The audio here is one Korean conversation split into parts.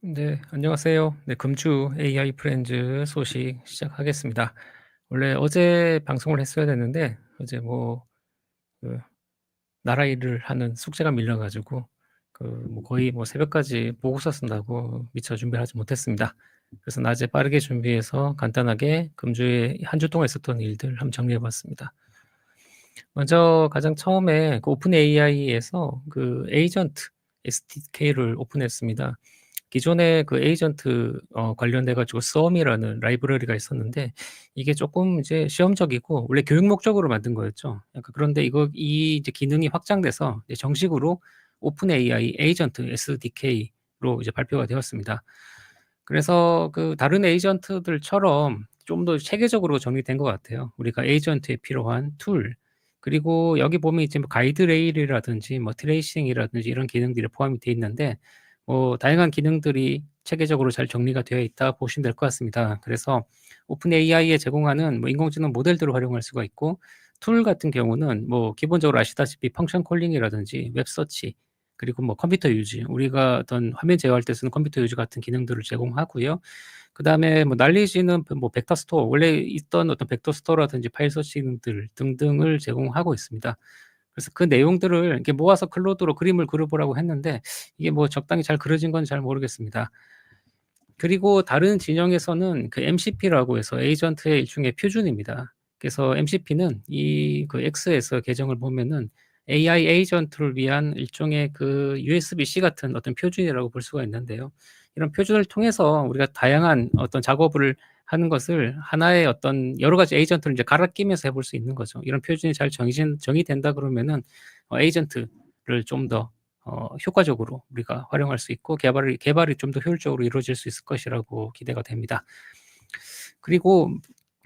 네, 안녕하세요. 네, 금주 AI 프렌즈 소식 시작하겠습니다. 원래 어제 방송을 했어야 됐는데 어제 뭐 그 나라 일을 하는 숙제가 밀려 가지고 그 뭐 거의 뭐 새벽까지 보고서 쓴다고 미처 준비를 하지 못했습니다. 그래서 낮에 빠르게 준비해서 간단하게 금주에 한 주 동안 있었던 일들 한번 정리해 봤습니다. 먼저 가장 처음에 그 오픈 AI에서 그 에이전트 SDK를 오픈했습니다. 기존에 그 에이전트 어 관련돼 가지고 썸이라는 라이브러리가 있었는데 이게 조금 이제 시험적이고 원래 교육 목적으로 만든 거였죠. 그러니까 그런데 이거 이 이제 기능이 확장돼서 이제 정식으로 오픈 AI 에이전트 SDK로 이제 발표가 되었습니다. 그래서 그 다른 에이전트들처럼 좀 더 체계적으로 정리된 것 같아요. 우리가 에이전트에 필요한 툴 그리고 여기 보면 이제 뭐 가이드 레일이라든지 뭐 트레이싱이라든지 이런 기능들이 포함이 돼 있는데 뭐 다양한 기능들이 체계적으로 잘 정리가 되어 있다 보시면 될 것 같습니다. 그래서 오픈 AI에 제공하는 뭐 인공지능 모델들을 활용할 수가 있고 툴 같은 경우는 뭐 기본적으로 아시다시피 펑션 콜링이라든지 웹 서치 그리고 뭐 컴퓨터 유지 우리가 어떤 화면 제어할 때 쓰는 컴퓨터 유지 같은 기능들을 제공하고요. 그 다음에 뭐 날리지는 뭐 벡터 스토어 원래 있던 어떤 벡터 스토어라든지 파일 서치들 등등을 제공하고 있습니다. 그래서 그 내용들을 이렇게 모아서 클로드로 그림을 그려보라고 했는데 이게 뭐 적당히 잘 그려진 건 잘 모르겠습니다. 그리고 다른 진영에서는 그 MCP라고 해서 에이전트의 일종의 표준입니다. 그래서 MCP는 이 그 X에서 계정을 보면은 AI 에이전트를 위한 일종의 그 USB-C 같은 어떤 표준이라고 볼 수가 있는데요. 이런 표준을 통해서 우리가 다양한 어떤 작업을 하는 것을 하나의 어떤 여러 가지 에이전트를 이제 갈아 끼면서 해볼 수 있는 거죠. 이런 표준이 잘 정의진, 정의된다 그러면은 어, 에이전트를 좀더 어, 효과적으로 우리가 활용할 수 있고 개발이 개발이 좀 더 효율적으로 이루어질 수 있을 것이라고 기대가 됩니다. 그리고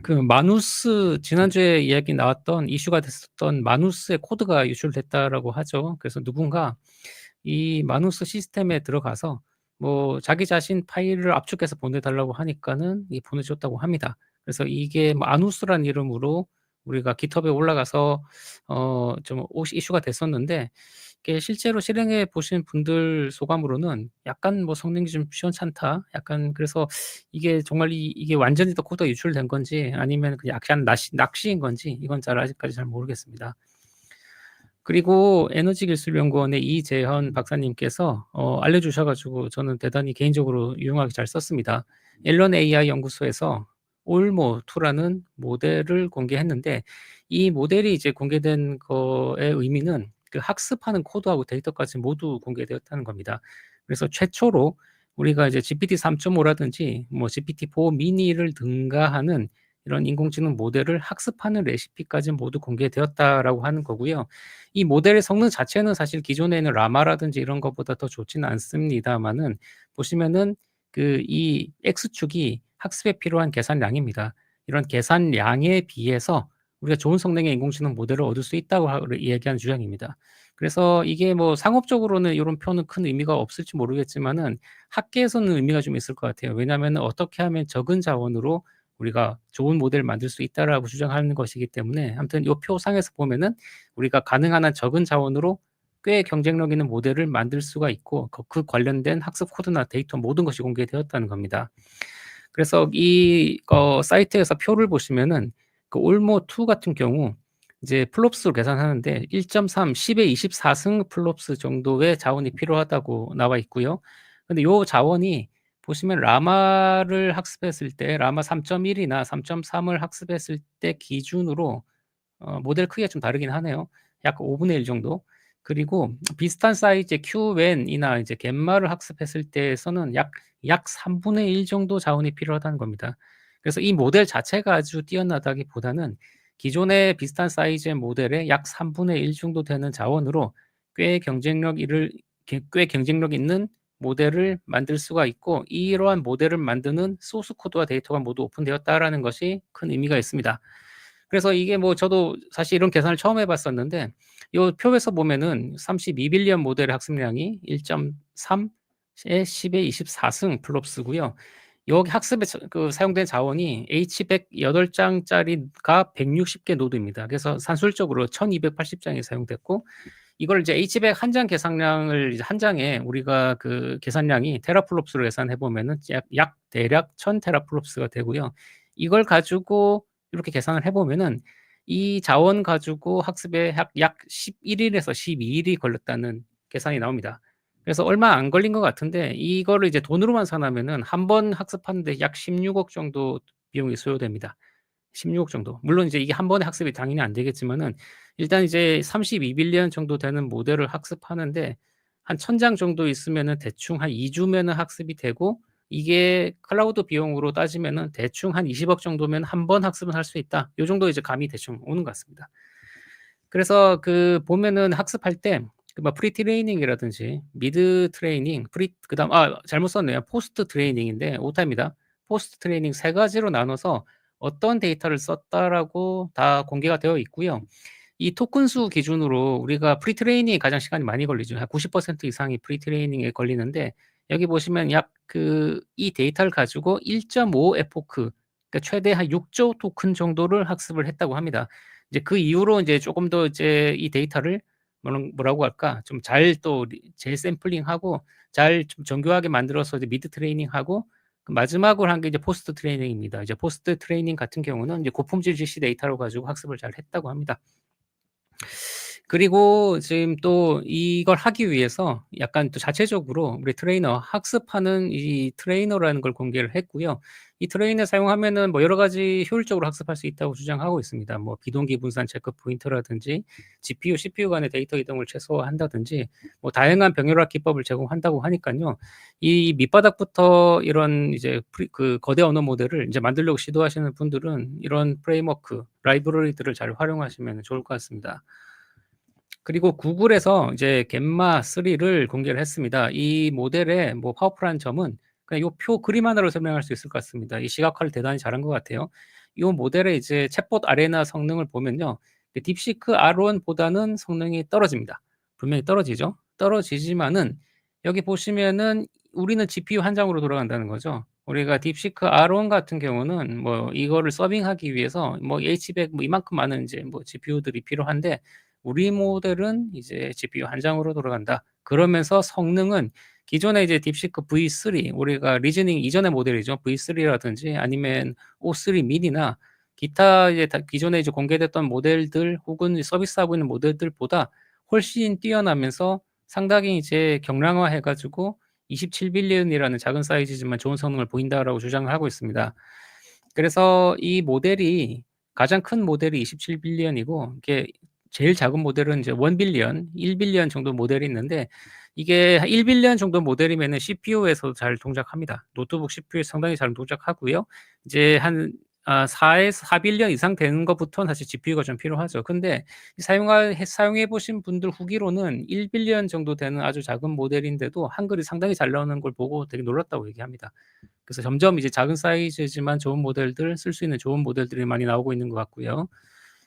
그 마누스 지난주에 이야기 나왔던 이슈가 됐었던 마누스의 코드가 유출됐다라고 하죠. 그래서 누군가 이 마누스 시스템에 들어가서 뭐 자기 자신 파일을 압축해서 보내달라고 하니까는 이 보내줬다고 합니다. 그래서 이게 뭐 아누스란 이름으로 우리가 깃허브에 올라가서 어 좀 이슈가 됐었는데 이게 실제로 실행해 보신 분들 소감으로는 약간 뭐 성능이 좀 시원찮다. 약간 그래서 이게 정말 이, 이게 완전히 더 코드가 유출된 건지 아니면 그냥 약간 낚시, 낚시인 건지 이건 잘 아직까지 잘 모르겠습니다. 그리고 에너지기술연구원의 이재현 박사님께서 어, 알려주셔가지고 저는 대단히 개인적으로 유용하게 잘 썼습니다. 앨런 AI 연구소에서 올모2라는 모델을 공개했는데 이 모델이 이제 공개된 거의 의미는 그 학습하는 코드하고 데이터까지 모두 공개되었다는 겁니다. 그래서 최초로 우리가 이제 GPT 3.5라든지 뭐 GPT-4 미니를 등가하는 이런 인공지능 모델을 학습하는 레시피까지 모두 공개되었다라고 하는 거고요. 이 모델의 성능 자체는 사실 기존에는 라마라든지 이런 것보다 더 좋지는 않습니다만은 보시면은 그 이 X축이 학습에 필요한 계산량입니다. 이런 계산량에 비해서 우리가 좋은 성능의 인공지능 모델을 얻을 수 있다고 이야기하는 주장입니다. 그래서 이게 뭐 상업적으로는 이런 표는 큰 의미가 없을지 모르겠지만은 학계에서는 의미가 좀 있을 것 같아요. 왜냐하면 어떻게 하면 적은 자원으로 우리가 좋은 모델을 만들 수 있다라고 주장하는 것이기 때문에 아무튼 이 표상에서 보면은 우리가 가능한 한 적은 자원으로 꽤 경쟁력 있는 모델을 만들 수가 있고 그, 그 관련된 학습 코드나 데이터 모든 것이 공개되었다는 겁니다. 그래서 이 어, 사이트에서 표를 보시면은 그 올모 2 같은 경우 이제 플롭스로 계산하는데 1.3 10의 24승 플롭스 정도의 자원이 필요하다고 나와 있고요. 근데 요 자원이 보시면 라마를 학습했을 때 라마 3.1이나 3.3을 학습했을 때 기준으로 어, 모델 크기가 좀 다르긴 하네요. 약 5분의 1 정도. 그리고 비슷한 사이즈의 QN이나 이제 갯마를 학습했을 때에서는 약, 약 3분의 1 정도 자원이 필요하다는 겁니다. 그래서 이 모델 자체가 아주 뛰어나다기보다는 기존의 비슷한 사이즈의 모델의 약 3분의 1 정도 되는 자원으로 꽤 경쟁력 이를 꽤 경쟁력 있는 모델을 만들 수가 있고 이러한 모델을 만드는 소스 코드와 데이터가 모두 오픈되었다라는 것이 큰 의미가 있습니다. 그래서 이게 뭐 저도 사실 이런 계산을 처음 해봤었는데 이 표에서 보면은 32빌리언 모델의 학습량이 1.3에 10의 24승 플롭스고요. 여기 학습에 그 사용된 자원이 H108장짜리가 160개 노드입니다. 그래서 산술적으로 1280장이 사용됐고 이걸 이제 H백 한 장 계산량을 한 장에 우리가 그 계산량이 테라플롭스로 계산해 보면은 약, 약 대략 1000 테라플롭스가 되고요. 이걸 가지고 이렇게 계산을 해 보면은 이 자원 가지고 학습에 약, 약 11일에서 12일이 걸렸다는 계산이 나옵니다. 그래서 얼마 안 걸린 것 같은데 이거를 이제 돈으로만 산하면은 한 번 학습하는데 약 16억 정도 비용이 소요됩니다. 16억 정도. 물론 이제 이게 한 번에 학습이 당연히 안 되겠지만은 일단 이제 32빌리언 정도 되는 모델을 학습하는데 한 1000장 정도 있으면은 대충 한 2주면은 학습이 되고 이게 클라우드 비용으로 따지면은 대충 한 20억 정도면 한 번 학습은 할수 있다. 요 정도 이제 감이 대충 오는 것 같습니다. 그래서 그 보면은 학습할 때 그뭐 프리 트레이닝이라든지 미드 트레이닝, 프리 그다음 아 잘못 썼네요. 포스트 트레이닝인데 오타입니다. 포스트 트레이닝 세 가지로 나눠서 어떤 데이터를 썼다라고 다 공개가 되어 있고요. 이 토큰 수 기준으로 우리가 프리 트레이닝이 가장 시간이 많이 걸리죠. 한 90% 이상이 프리 트레이닝에 걸리는데 여기 보시면 약 그 이 데이터를 가지고 1.5 에포크 그러니까 최대 한 6조 토큰 정도를 학습을 했다고 합니다. 이제 그 이후로 이제 조금 더 이제 이 데이터를 뭐라고 할까 좀 잘 또 재샘플링하고 잘 좀 정교하게 만들어서 이제 미드 트레이닝하고 그 마지막으로 한 게 이제 포스트 트레이닝입니다. 이제 포스트 트레이닝 같은 경우는 이제 고품질 GC 데이터로 가지고 학습을 잘 했다고 합니다. 그리고 지금 또 이걸 하기 위해서 약간 또 자체적으로 우리 트레이너 학습하는 이 트레이너라는 걸 공개를 했고요. 이 트레이너 사용하면은 뭐 여러 가지 효율적으로 학습할 수 있다고 주장하고 있습니다. 뭐 비동기 분산 체크 포인트라든지 GPU, CPU 간의 데이터 이동을 최소화한다든지 뭐 다양한 병렬화 기법을 제공한다고 하니까요. 이 밑바닥부터 이런 이제 그 거대 언어 모델을 이제 만들려고 시도하시는 분들은 이런 프레임워크, 라이브러리들을 잘 활용하시면 좋을 것 같습니다. 그리고 구글에서 이제 겜마 3를 공개를 했습니다. 이 모델의 뭐 파워풀한 점은 그냥 요표 그림 하나로 설명할 수 있을 것 같습니다. 이 시각화를 대단히 잘한 것 같아요. 이 모델의 이제 챗봇 아레나 성능을 보면요. 딥시크 R1보다는 성능이 떨어집니다. 분명히 떨어지죠. 떨어지지만은 여기 보시면은 우리는 GPU 한 장으로 돌아간다는 거죠. 우리가 딥시크 R1 같은 경우는 뭐 이거를 서빙하기 위해서 뭐 H100 뭐 이만큼 많은 이제 뭐 GPU들이 필요한데 우리 모델은 이제 GPU 한 장으로 돌아간다. 그러면서 성능은 기존의 이제 딥시크 V3 우리가 리즈닝 이전의 모델이죠. V3라든지 아니면 O3 미니나 기타 이제 기존에 이제 공개됐던 모델들 혹은 서비스하고 있는 모델들보다 훨씬 뛰어나면서 상당히 이제 경량화해 가지고 27빌리언이라는 작은 사이즈지만 좋은 성능을 보인다라고 주장을 하고 있습니다. 그래서 이 모델이 가장 큰 모델이 27빌리언이고 이게 제일 작은 모델은 이제 1빌리언, 1빌리언 정도 모델이 있는데 이게 1빌리언 정도 모델이면은 CPU에서 잘 동작합니다. 노트북 CPU에 상당히 잘 동작하고요. 이제 한 아, 4에서 4빌리언 이상 되는 것부터는 사실 GPU가 좀 필요하죠. 근데 사용하, 사용해 보신 분들 후기로는 1빌리언 정도 되는 아주 작은 모델인데도 한글이 상당히 잘 나오는 걸 보고 되게 놀랐다고 얘기합니다. 그래서 점점 이제 작은 사이즈지만 좋은 모델들 쓸 수 있는 좋은 모델들이 많이 나오고 있는 것 같고요.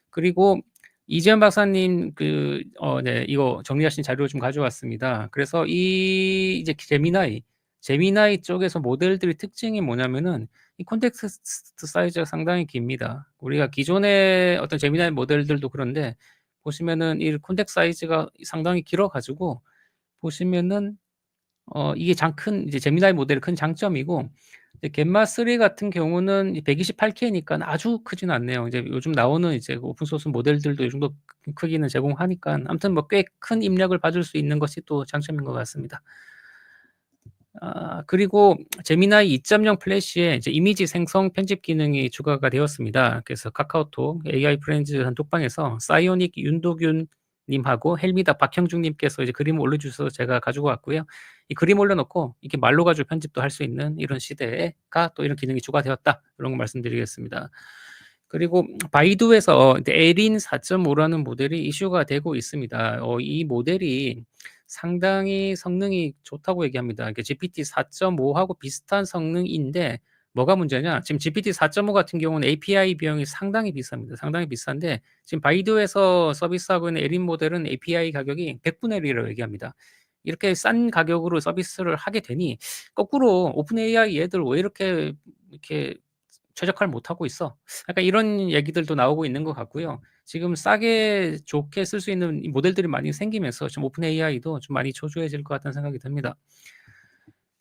그리고 이재현 박사님 그 어 네 이거 정리하신 자료를 좀 가져왔습니다. 그래서 이 이제 제미나이 제미나이 쪽에서 모델들의 특징이 뭐냐면은 이 콘텍스트 사이즈가 상당히 깁니다. 우리가 기존의 어떤 제미나이 모델들도 그런데 보시면은 이 콘텍스트 사이즈가 상당히 길어 가지고 보시면은 어 이게 장 큰 이제 제미나이 모델의 큰 장점이고 겜마 3 같은 경우는 128K니까 아주 크진 않네요. 이제 요즘 나오는 이제 오픈 소스 모델들도 이 정도 크기는 제공하니까 아무튼 뭐 꽤 큰 입력을 받을 수 있는 것이 또 장점인 것 같습니다. 아, 그리고 제미나이 2.0 플래시에 이제 이미지 생성 편집 기능이 추가가 되었습니다. 그래서 카카오톡 AI 프렌즈 단톡방에서 사이오닉 윤도균 님하고 헬미다 박형중 님께서 이제 그림 올려 주셔서 제가 가지고 왔고요. 이 그림 올려 놓고 이렇게 말로 가지고 편집도 할 수 있는 이런 시대가 또 이런 기능이 추가되었다. 이런 거 말씀드리겠습니다. 그리고 바이두에서 에린 4.5라는 모델이 이슈가 되고 있습니다. 어, 이 모델이 상당히 성능이 좋다고 얘기합니다. GPT 4.5하고 비슷한 성능인데 뭐가 문제냐? 지금 GPT 4.5 같은 경우는 API 비용이 상당히 비쌉니다. 상당히 비싼데 지금 바이두에서 서비스하고 있는 에린 모델은 API 가격이 100분의 1이라고 얘기합니다. 이렇게 싼 가격으로 서비스를 하게 되니 거꾸로 오픈 AI 얘들 왜 이렇게 이렇게 최적화를 못 하고 있어? 약간 이런 얘기들도 나오고 있는 것 같고요. 지금 싸게 좋게 쓸 수 있는 이 모델들이 많이 생기면서 좀 오픈 AI도 좀 많이 초조해질 것 같다는 생각이 듭니다.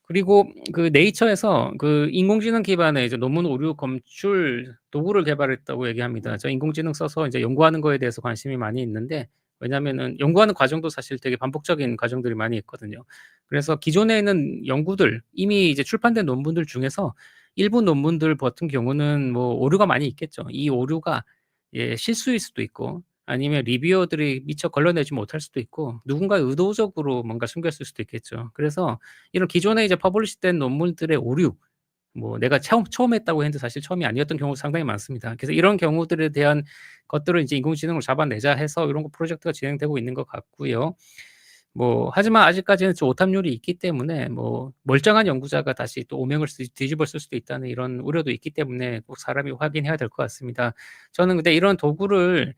그리고 그 네이처에서 그 인공지능 기반의 이제 논문 오류 검출 도구를 개발했다고 얘기합니다. 저 인공지능 써서 이제 연구하는 거에 대해서 관심이 많이 있는데 왜냐면은 연구하는 과정도 사실 되게 반복적인 과정들이 많이 있거든요. 그래서 기존에 있는 연구들 이미 이제 출판된 논문들 중에서 일부 논문들 같은 경우는 뭐 오류가 많이 있겠죠. 이 오류가 예 실수일 수도 있고 아니면 리뷰어들이 미처 걸러내지 못할 수도 있고 누군가 의도적으로 뭔가 숨겼을 수도 있겠죠. 그래서 이런 기존에 이제 퍼블리시된 논문들의 오류 뭐 내가 처음 처음 했다고 했는데 사실 처음이 아니었던 경우도 상당히 많습니다. 그래서 이런 경우들에 대한 것들을 이제 인공지능으로 잡아내자 해서 이런 거 프로젝트가 진행되고 있는 것 같고요. 뭐 하지만 아직까지는 좀 오탐률이 있기 때문에 뭐 멀쩡한 연구자가 다시 또 오명을 쓰, 뒤집어 쓸 수도 있다는 이런 우려도 있기 때문에 꼭 사람이 확인해야 될 것 같습니다. 저는 근데 이런 도구를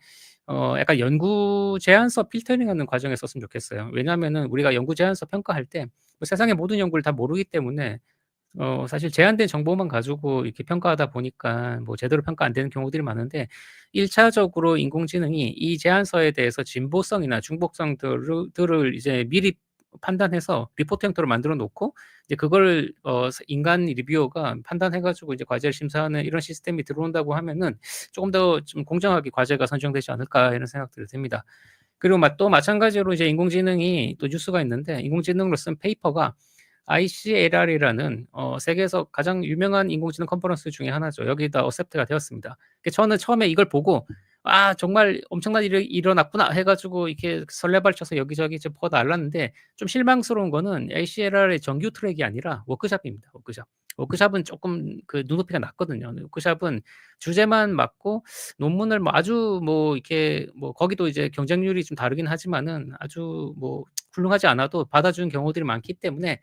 어 약간 연구 제안서 필터링하는 과정에 썼으면 좋겠어요. 왜냐하면은 우리가 연구 제안서 평가할 때 뭐 세상의 모든 연구를 다 모르기 때문에 어 사실 제한된 정보만 가지고 이렇게 평가하다 보니까 뭐 제대로 평가 안 되는 경우들이 많은데 1차적으로 인공지능이 이 제안서에 대해서 진보성이나 중복성들을 들을 이제 미리 판단해서 리포트 형태로 만들어 놓고 이제 그걸 어 인간 리뷰어가 판단해 가지고 이제 과제를 심사하는 이런 시스템이 들어온다고 하면은 조금 더 좀 공정하게 과제가 선정되지 않을까 이런 생각들이 듭니다. 그리고 또 마찬가지로 이제 인공지능이 또 뉴스가 있는데 인공지능으로 쓴 페이퍼가 ICLR이라는 어 세계에서 가장 유명한 인공지능 컨퍼런스 중에 하나죠. 여기다 어셉트가 되었습니다. 저는 처음에 이걸 보고 ' 아 정말 엄청난 일이 일어났구나.' 해 가지고 이렇게 설레발쳐서 여기저기 좀퍼 날랐는데 좀 실망스러운 거는 ICLR의 정규 트랙이 아니라 워크숍입니다, 워크숍. 워크숍은 조금 그 눈높이가 낮거든요. 워크숍은 주제만 맞고 논문을 뭐 아주 뭐 이렇게 뭐 거기도 이제 경쟁률이 좀 다르긴 하지만은 아주 뭐 훌륭하지 않아도 받아주는 경우들이 많기 때문에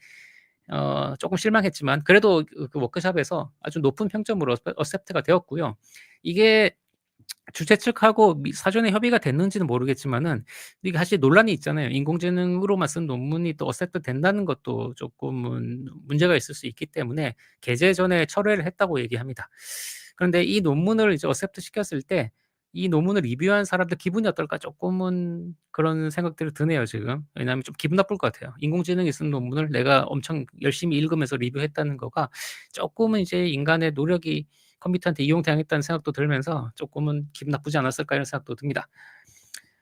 어 조금 실망했지만 그래도 그, 그 워크숍에서 아주 높은 평점으로 어셉트가 되었고요. 이게 주최 측하고 사전에 협의가 됐는지는 모르겠지만은 이게 사실 논란이 있잖아요. 인공지능으로만 쓴 논문이 또 어셉트 된다는 것도 조금은 문제가 있을 수 있기 때문에 게재 전에 철회를 했다고 얘기합니다. 그런데 이 논문을 이제 어셉트 시켰을 때 이 논문을 리뷰한 사람들 기분이 어떨까 조금은 그런 생각들이 드네요 지금. 왜냐하면 좀 기분 나쁠 것 같아요. 인공지능이 쓴 논문을 내가 엄청 열심히 읽으면서 리뷰했다는 거가 조금은 이제 인간의 노력이 컴퓨터한테 이용당했다는 생각도 들면서 조금은 기분 나쁘지 않았을까 이런 생각도 듭니다.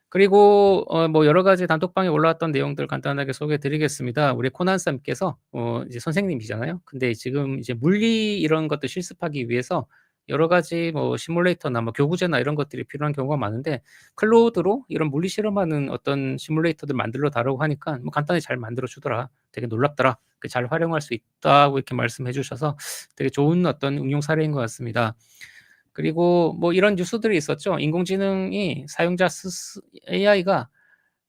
그리고 어 뭐 여러 가지 단톡방에 올라왔던 내용들 간단하게 소개해 드리겠습니다. 우리 코난 쌤께서 어 이제 선생님이잖아요. 근데 지금 이제 물리 이런 것들 실습하기 위해서 여러 가지 뭐 시뮬레이터나 뭐 교구제나 이런 것들이 필요한 경우가 많은데 클로우드로 이런 물리 실험하는 어떤 시뮬레이터들 만들러 달라고 하니까 뭐 간단히 잘 만들어 주더라. 되게 놀랍더라. 잘 활용할 수 있다고 이렇게 말씀해 주셔서 되게 좋은 어떤 응용 사례인 것 같습니다. 그리고 뭐 이런 뉴스들이 있었죠. 인공지능이 사용자 스스 AI가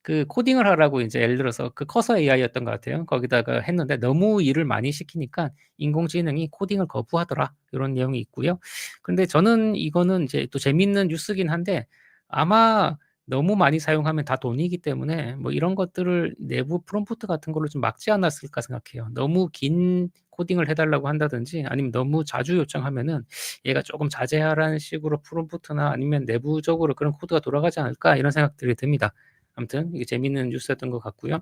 그 코딩을 하라고 이제 예를 들어서 그 커서 AI였던 것 같아요. 거기다가 했는데 너무 일을 많이 시키니까 인공지능이 코딩을 거부하더라. 이런 내용이 있고요. 근데 저는 이거는 이제 또 재밌는 뉴스긴 한데 아마 너무 많이 사용하면 다 돈이기 때문에 뭐 이런 것들을 내부 프롬프트 같은 걸로 좀 막지 않았을까 생각해요. 너무 긴 코딩을 해 달라고 한다든지 아니면 너무 자주 요청하면은 얘가 조금 자제하라는 식으로 프롬프트나 아니면 내부적으로 그런 코드가 돌아가지 않을까 이런 생각들이 듭니다. 아무튼 이게 재밌는 뉴스였던 것 같고요.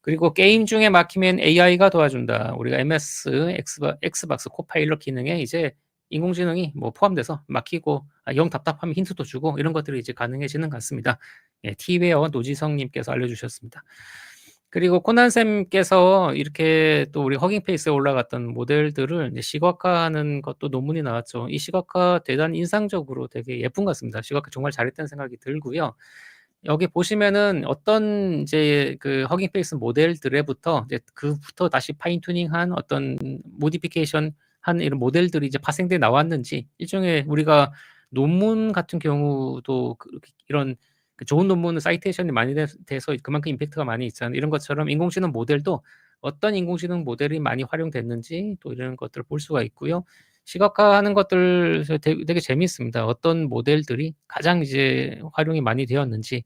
그리고 게임 중에 막히면 AI가 도와준다. 우리가 MS, 엑스박스 코파일럿 기능에 이제 인공지능이 뭐 포함돼서 막히고 아, 영 답답하면 힌트도 주고 이런 것들이 이제 가능해지는 것 같습니다. 예, 티웨어 노지성님께서 알려주셨습니다. 그리고 코난쌤께서 이렇게 또 우리 허깅페이스에 올라갔던 모델들을 시각화하는 것도 논문이 나왔죠. 이 시각화 대단히 인상적으로 되게 예쁜 것 같습니다. 시각화 정말 잘했다는 생각이 들고요. 여기 보시면은 어떤 이제 그 허깅 페이스 모델들에부터 이제 그부터 다시 파인 튜닝한 어떤 모디피케이션 한 이런 모델들이 이제 파생돼 나왔는지 일종의 우리가 논문 같은 경우도 그 이런 그 좋은 논문은 사이테이션이 많이 돼서 그만큼 임팩트가 많이 있잖아요. 이런 것처럼 인공지능 모델도 어떤 인공지능 모델이 많이 활용됐는지 또 이런 것들을 볼 수가 있고요. 시각화하는 것들 되게, 재미있습니다. 어떤 모델들이 가장 이제 활용이 많이 되었는지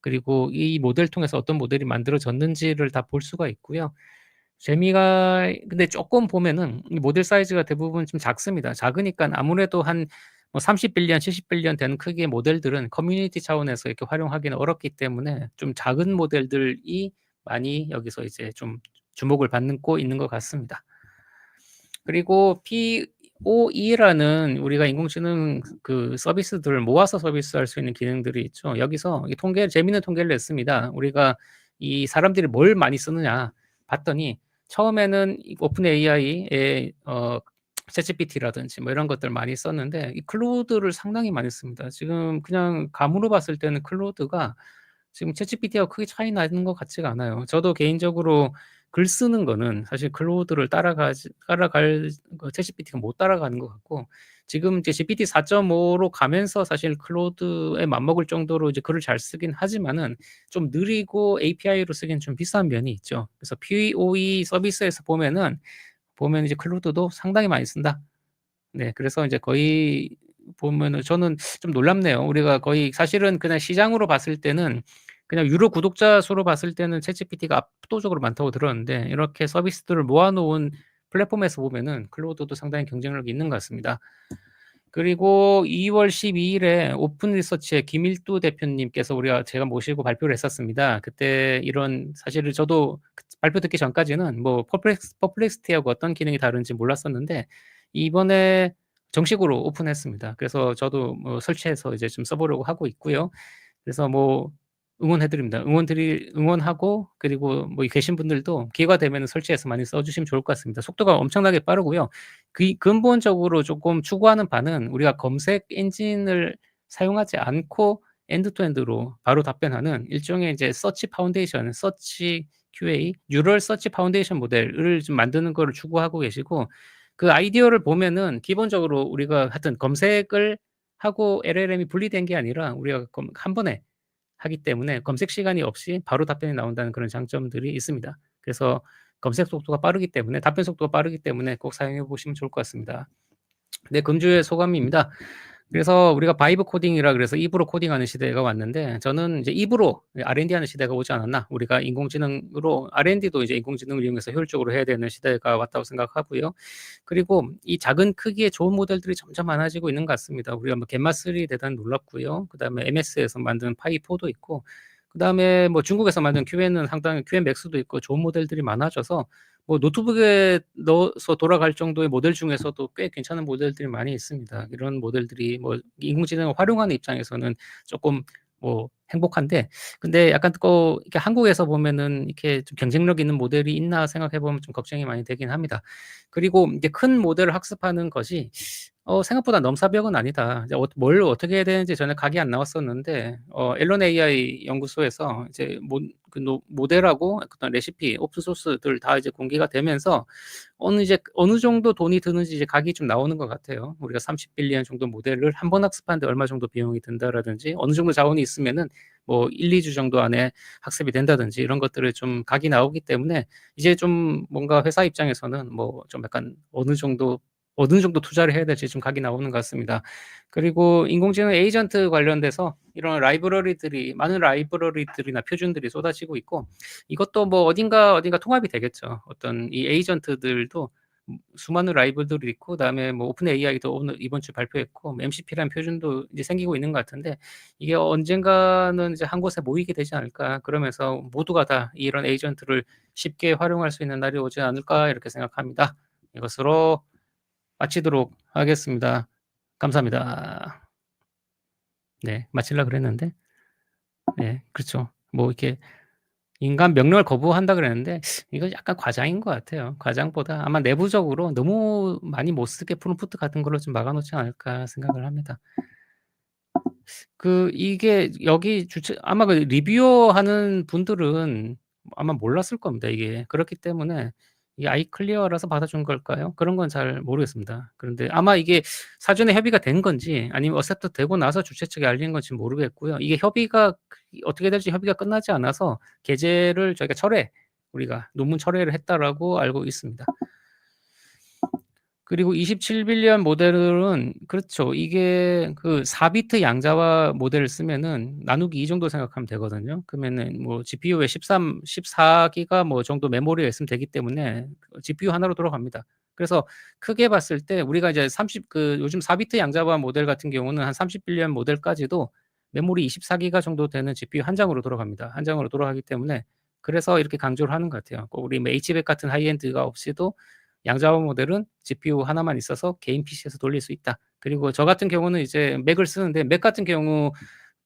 그리고 이 모델 통해서 어떤 모델이 만들어졌는지를 다 볼 수가 있고요. 재미가 근데 조금 보면은 이 모델 사이즈가 대부분 좀 작습니다. 작으니까 아무래도 한 뭐 30빌리언, 70빌리언 되는 크기의 모델들은 커뮤니티 차원에서 이렇게 활용하기는 어렵기 때문에 좀 작은 모델들이 많이 여기서 이제 좀 주목을 받고 있는 것 같습니다. 그리고 POE라는 우리가 인공지능 그 서비스들을 모아서 서비스할 수 있는 기능들이 있죠. 여기서 이 통계 재미있는 통계를 냈습니다. 우리가 이 사람들이 뭘 많이 쓰느냐 봤더니 처음에는 오픈 AI의 어 챗GPT라든지 뭐 이런 것들 많이 썼는데 이 클로드를 상당히 많이 씁니다. 지금 그냥 감으로 봤을 때는 클로드가 지금 챗GPT하고 크게 차이 나는 것 같지가 않아요. 저도 개인적으로 글 쓰는 거는 사실 클로드를 따라가지 따라갈 그 챗GPT가 못 따라가는 것 같고 지금 이제 GPT 4.5로 가면서 사실 클로드에 맞먹을 정도로 이제 글을 잘 쓰긴 하지만은 좀 느리고 API로 쓰기엔 좀 비싼 면이 있죠. 그래서 POE 서비스에서 보면은 보면 이제 클로드도 상당히 많이 쓴다. 네, 그래서 이제 거의 보면은 저는 좀 놀랍네요. 우리가 거의 사실은 그냥 시장으로 봤을 때는 그냥 유료 구독자 수로 봤을 때는 챗GPT가 압도적으로 많다고 들었는데 이렇게 서비스들을 모아놓은 플랫폼에서 보면은 클로드도 상당히 경쟁력이 있는 것 같습니다. 그리고 2월 12일에 오픈 리서치의 김일두 대표님께서 우리가 제가 모시고 발표를 했었습니다. 그때 이런 사실을 저도 그 발표 듣기 전까지는 뭐 퍼플렉스, 퍼플렉스티하고 어떤 기능이 다른지 몰랐었는데 이번에 정식으로 오픈했습니다. 그래서 저도 뭐 설치해서 이제 좀 써보려고 하고 있고요. 그래서 뭐 응원해드립니다. 응원드리 응원하고 그리고 뭐 계신 분들도 기회가 되면 설치해서 많이 써주시면 좋을 것 같습니다. 속도가 엄청나게 빠르고요. 그 근본적으로 조금 추구하는 바는 우리가 검색 엔진을 사용하지 않고 엔드투엔드로 바로 답변하는 일종의 이제 서치 파운데이션, 서치 QA, 뉴럴 서치 파운데이션 모델을 좀 만드는 거를 추구하고 계시고 그 아이디어를 보면은 기본적으로 우리가 하여튼 검색을 하고 LLM이 분리된 게 아니라 우리가 한 번에 하기 때문에 검색 시간이 없이 바로 답변이 나온다는 그런 장점들이 있습니다. 그래서 검색 속도가 빠르기 때문에 답변 속도가 빠르기 때문에 꼭 사용해 보시면 좋을 것 같습니다. 네, 금주의 소감입니다. 그래서 우리가 바이브 코딩이라 그래서 입으로 코딩하는 시대가 왔는데 저는 이제 입으로 R&D 하는 시대가 오지 않았나 우리가 인공지능으로 R&D도 이제 인공지능을 이용해서 효율적으로 해야 되는 시대가 왔다고 생각하고요. 그리고 이 작은 크기의 좋은 모델들이 점점 많아지고 있는 것 같습니다. 우리가 뭐 gemma3 대단히 놀랍고요. 그다음에 MS에서 만든 파이4도 있고 그다음에 뭐 중국에서 만든 QN은 상당히 QN 맥스도 있고 좋은 모델들이 많아져서 뭐 노트북에 넣어서 돌아갈 정도의 모델 중에서도 꽤 괜찮은 모델들이 많이 있습니다. 이런 모델들이 뭐 인공지능을 활용하는 입장에서는 조금 뭐 행복한데 근데 약간 또 이렇게 한국에서 보면은 이렇게 좀 경쟁력 있는 모델이 있나 생각해 보면 좀 걱정이 많이 되긴 합니다. 그리고 이제 큰 모델을 학습하는 것이 어 생각보다 넘사벽은 아니다. 이제 어 뭘 어떻게 해야 되는지 전에 각이 안 나왔었는데 어 앨런 AI 연구소에서 이제 모, 그 노, 모델하고 어떤 레시피, 오픈 소스들 다 이제 공개가 되면서 어느 이제 어느 정도 돈이 드는지 이제 각이 좀 나오는 것 같아요. 우리가 30빌리언 정도 모델을 한 번 학습하는데 얼마 정도 비용이 든다라든지 어느 정도 자원이 있으면은 뭐 1, 2주 정도 안에 학습이 된다든지 이런 것들을 좀 각이 나오기 때문에 이제 좀 뭔가 회사 입장에서는 뭐 좀 약간 어느 정도 어느 정도 투자를 해야 될지 좀 각이 나오는 것 같습니다. 그리고 인공지능 에이전트 관련돼서 이런 라이브러리들이 많은 라이브러리들이나 표준들이 쏟아지고 있고 이것도 뭐 어딘가 어딘가 통합이 되겠죠. 어떤 이 에이전트들도 수많은 라이브들이 있고 그다음에 뭐 오픈 AI도 오늘 이번 주 발표했고 뭐 MCP라는 표준도 이제 생기고 있는 것 같은데 이게 언젠가는 이제 한 곳에 모이게 되지 않을까 그러면서 모두가 다 이런 에이전트를 쉽게 활용할 수 있는 날이 오지 않을까 이렇게 생각합니다. 이것으로 마치도록 하겠습니다. 감사합니다. 네, 마칠라 그랬는데, 네, 그렇죠. 뭐 이렇게 인간 명령을 거부한다 그랬는데 이거 약간 과장인 것 같아요. 과장보다 아마 내부적으로 너무 많이 못 쓰게 프롬프트 같은 걸로 좀 막아놓지 않을까 생각을 합니다. 그 이게 여기 주체 아마 그 리뷰어 하는 분들은 아마 몰랐을 겁니다. 이게 그렇기 때문에 이게 아이클리어라서 받아준 걸까요? 그런 건 잘 모르겠습니다. 그런데 아마 이게 사전에 협의가 된 건지 아니면 어셉트 되고 나서 주최 측에 알린 건지 모르겠고요. 이게 협의가 어떻게 될지 협의가 끝나지 않아서 게재를 저희가 철회 우리가 논문 철회를 했다라고 알고 있습니다. 그리고 27빌리언 모델은 그렇죠. 이게 그 4비트 양자화 모델을 쓰면은 나누기 2 정도 생각하면 되거든요. 그러면은 뭐 GPU에 13, 14기가 뭐 정도 메모리가 있으면 되기 때문에 GPU 하나로 돌아갑니다. 그래서 크게 봤을 때 우리가 이제 30 그 요즘 4비트 양자보안 모델 같은 경우는 한 30빌리언 모델까지도 메모리 24기가 정도 되는 GPU 한 장으로 돌아갑니다. 한 장으로 돌아가기 때문에 그래서 이렇게 강조를 하는 것 같아요. 꼭 우리 뭐 H백 같은 하이엔드가 없이도 양자보안 모델은 GPU 하나만 있어서 개인 PC에서 돌릴 수 있다. 그리고 저 같은 경우는 이제 맥을 쓰는데 맥 같은 경우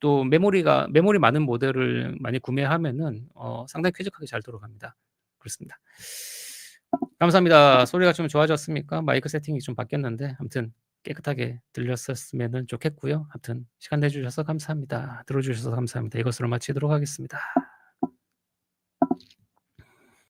또 메모리가 메모리 많은 모델을 많이 구매하면은 어, 상당히 쾌적하게 잘 돌아갑니다. 그렇습니다. 감사합니다. 소리가 좀 좋아졌습니까? 마이크 세팅이 좀 바뀌었는데 아무튼 깨끗하게 들렸었으면 좋겠고요. 아무튼 시간 내주셔서 감사합니다. 들어주셔서 감사합니다. 이것으로 마치도록 하겠습니다.